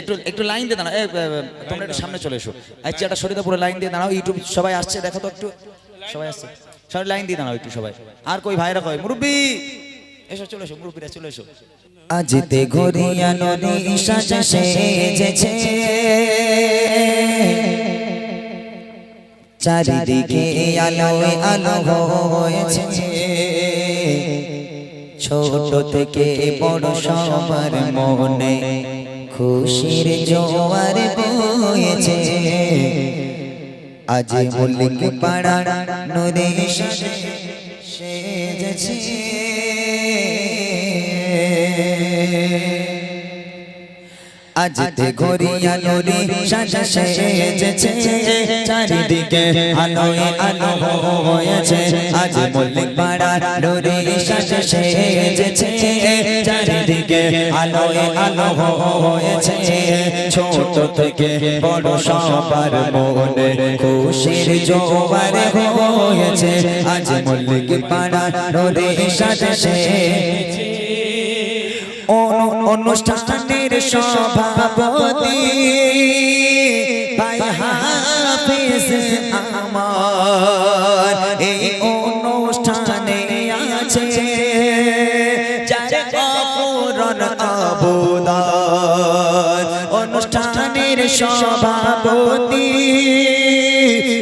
একটু একটু লাইন দিয়ে দাঁড়াও। তোমরা একটু সামনে চলে এসো। আচ্ছা একটা সরিদা পুরো লাইন দিয়ে দাঁড়াও। ইউটিউব সবাই আসছে, দেখো তো একটু। সবাই আসছে। সবাই লাইন দিয়ে দাঁড়াও একটু সবাই। আর কই ভাইরা কয়? এসো, চলে এসো চলে এসো। ঘরিয়া নদী চারিদিকে আলো হয়েছে। ছোট থেকে বড় সবার মনে। খুশির জোয়ার বয়েছে আজ মল্লিক পাড়া নদী সাজে সেজেছে। আজতে ঘরিয়া নদী সাজা সেজেছে। চারিদিকে আলোয় আলো হয়েছে। আজ মল্লিক পাড়া নদী সাজা সেজেছে। চারিদিকে আলোয় আলো হয়েছে। ছোট থেকে বড় সবার মনে খুশির জোয়ার হয়েছে। আজ মল্লিক পাড়া নদী সাজা সেজেছে। অনুষ্ঠানের সভাপতি ভাই হাফিজ আমার। এই অনুষ্ঠানে আছে যার অপূরণ অবদান অনুষ্ঠানের সভাপতি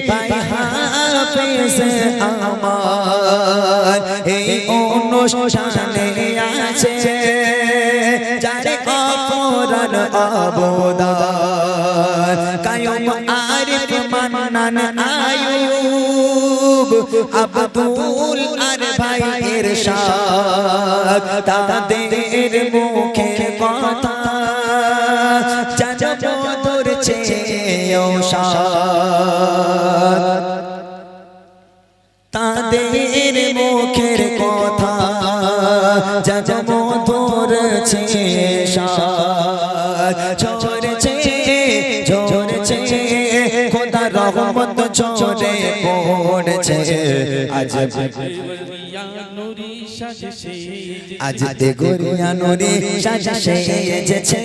ভাই হাফিজ আমার। এই অনুষ্ঠানে অবদান। কায়ম আরিফ মান্নান আয়ুব, আব্দুল আর ভাই ইরশাদ তাদের মুখের কথা জানব ধরছে ঔষধ তাদের মুখের কথা যা 아, 저 ঝরে পড়ছে। আজ আজ তে গরিয়া নুরি সাজা সেজেছে।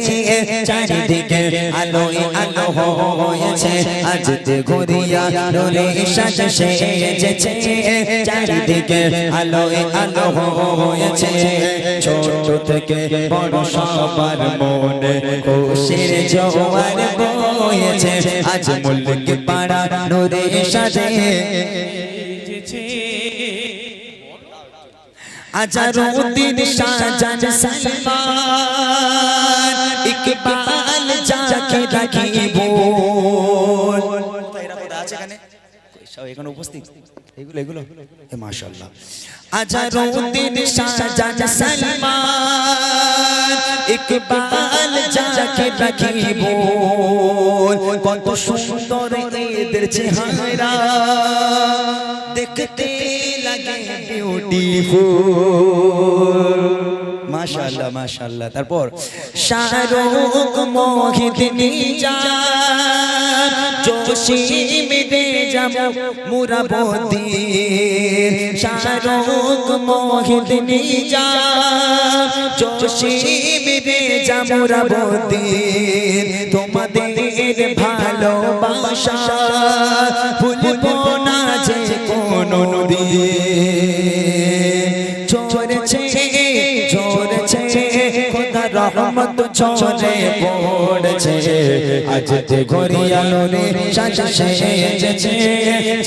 চারিদিকে আলো আলো হয়েছে। আজ তে গরিয়া নুরি সাজা সেজেছে। চারিদিকে আলো আলো হয়েছে। ছোট থেকে বড় সবার মনে খুশির জোয়ার বয়েছে। আজ পাড়া নুরি সাজে আজারুদ্দিন শাহজান সালমান ইকবাল যাকে রাখিব সব এখানে উপস্থিত। এগুলো এগুলো? এ মাশাআল্লাহ। আজারুদ্দিন শাহজান সালমান ইকবাল যাকে রাখিব। কত সুন্দর এদের চেহারা। দেখতে লাগে বিউটিফুল মাশাআল্লাহ মাশাআল্লাহ। তারপর শাহরুখ মোহিদিনী জান জোশিম দে জাম মুরাবদি শাহরুখ মোহিদিনী জান জোশিম দে জাম মুরাবদি তোমাদের ভালোবাসা ভুলবো না যে কোনো দিন রহমত ঝরে পড়েছে। আজ তে ঘরিয়া লোরে সাজা সেজেছে,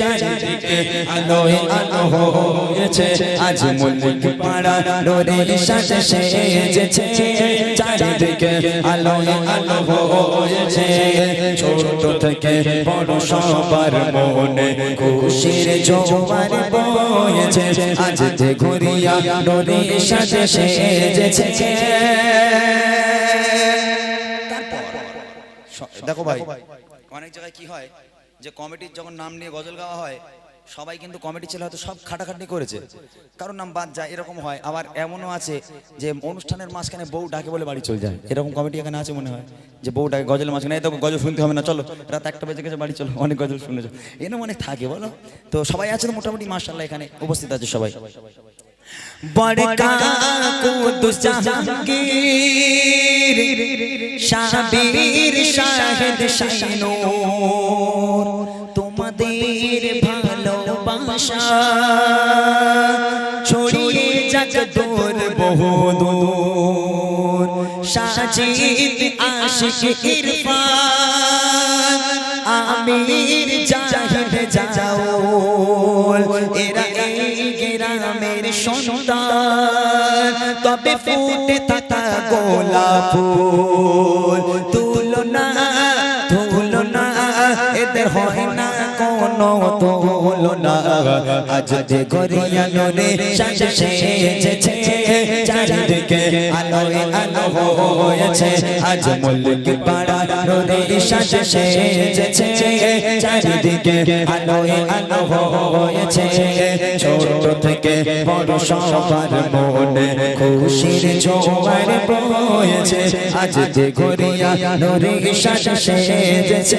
চারিদিকে আলোয় আলো হয়েছে। আজ মুল্ক পাড়া লোরে সাজা সেজেছে, চারিদিকে আলোয় আলো হয়েছে। ছোট থেকে বড় সবার মনে খুশির জোয়ার বয়েছে। আজ তে ঘুরিয়া ডোরে সাজে সেজেছে। দেখো ভাই অনেক জায়গায় কি হয় যে কমিটির যখন নাম নিয়ে গজল গাওয়া হয় সবাই কিন্তু কমিটি ছেলে হয়তো সব খাটাখাটনি করেছে। কারোর নাম বাদ যায় এরকম হয়। আবার এমনও আছে যে অনুষ্ঠানের মাঝখানে বউ ডাকে বলে বাড়ি চলে যায়। এরকম কমিটি এখানে আছে মনে হয় যে বউ ডাকে গজলের মাঝখানে এই তো গজল শুনতে হবে না চলো রাত একটা বেজে গেছে বাড়ি চলো অনেক গজল শুনেছো। এরকম অনেক থাকে বলো। তো সবাই আছে মোটামুটি মার্শাল্লাহ এখানে উপস্থিত আছে সবাই। বড়কা কুদুস জাহাঙ্গীর শাবির শাহেদ শাইনুর তোমাদের ভালোবাসা ছড়িয়ে যাক দূর বহুদূর সাজিদ আশিক ইরফান আমির জাহিদ যাও এরা সন্তান তবে ফুটে থাকা গোলাপ ফুল। তুলো না এদের হয় না। কোনো তুলনা আজ যে গরিয়া নরে সাজে সেজেছে, চারিদিকে আলোয় আলো হয়েছে। আজ মুলক পাড়া নরে সাজে সেজেছে, চারিদিকে আলোয় আলো হয়েছে। ছোট থেকে বড় সবার মনে খুশির জোয়ার বয়েছে। আজ যে গরিয়া নরে সাজে সেজেছে।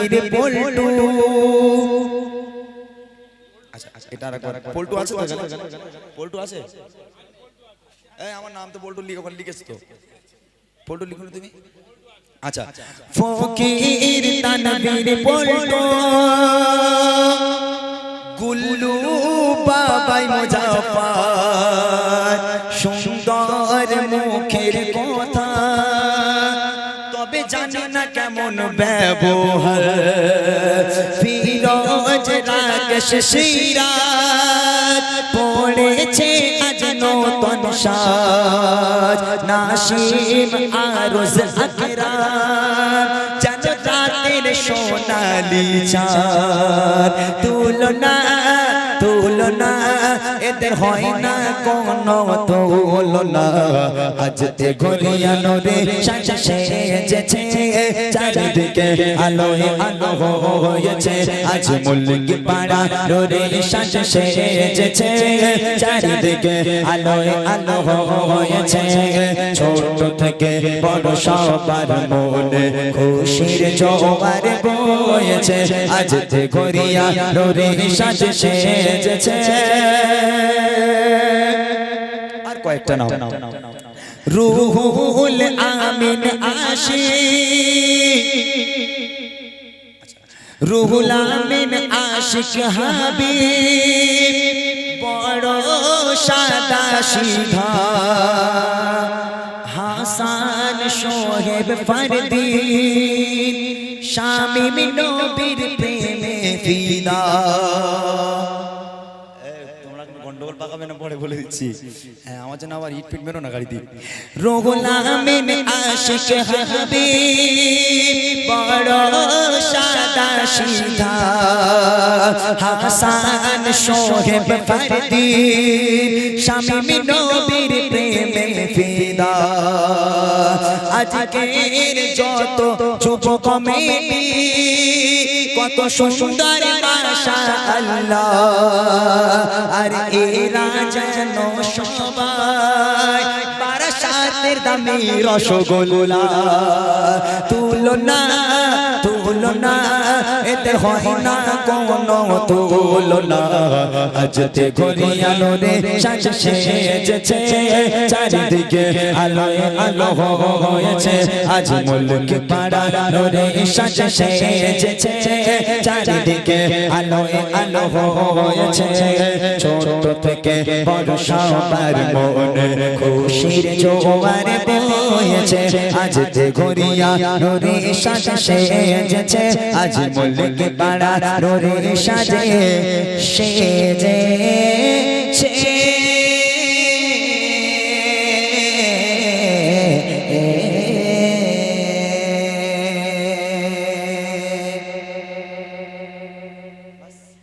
আচ্ছা আচ্ছা এটা আর একবার পল্টু আছে তো এখানে? পল্টু আছে? এই আমার নাম তো পল্টু লিখে ওখানে লিখেছ তো। পল্টু লিখুন তুমি। আচ্ছা। ফকির তানবীর পল্টু। গুল্লু বাবাই মুজাফার সুন্দর মুখের কথা। তবে জানি না কেমন ব্যবহার। ফিরোজ রাকেশ সিরাজ। পড়েছে আজ নতুন সাজ। নাসিম আরজ আকরাম যেন রাতের সোনালি চাঁদ। তুলনা তুলনা, এদের হয় না কোনো তুলনা। আজ তে গরিয়া নরে সাজা সেজেছে, চারিদিকে আলোয় আলো হয়েছে। আজ মুলক পাড়া নরে সাজা সেজেছে, চারিদিকে আলোয় আলো হয়েছে। ছোট থেকে বড় সবার মনে খুশির জোয়ার বয়েছে। আজ তে গরিয়া নরে সাজা সেজেছে আর কয়েকটা নাও। রুহুল আমিন আশি। রুহুল আমিন আশিক হাবিব। বড় সাদা সিধা হাসান সোহেব ফরদিন শামিম নবীর প্রেমে ফিদা। পাকাবে না পরে বলে দিচ্ছি। হ্যাঁ আমার জন্য আবার ইট ফিট মেরো না হাবিব, বড় সাদা সিধা, হাসান সোহেব শামিম নবীর প্রেমে আজকের যত যুব কমিটি কত সুন্দর আর দামি রসগোল্লা। তুলনা তুলনা এতে হয় না কোনো আজ তে গরিয়ালো রে, সাজ সেজেছে, চারিদিকে আলোয় আলো হয়েছে। আজ মুলক পাড়া রে, সাজ সেজেছে, চারিদিকে আলোয় আলো হয়েছে। ছোট থেকে বড় সবার মনে খুশির জোয়ার বয়েছে। আজ তে গরিয়া রে, সাজ গেছে আজ মল্লিক পাড়া রে সাজে সে যে সে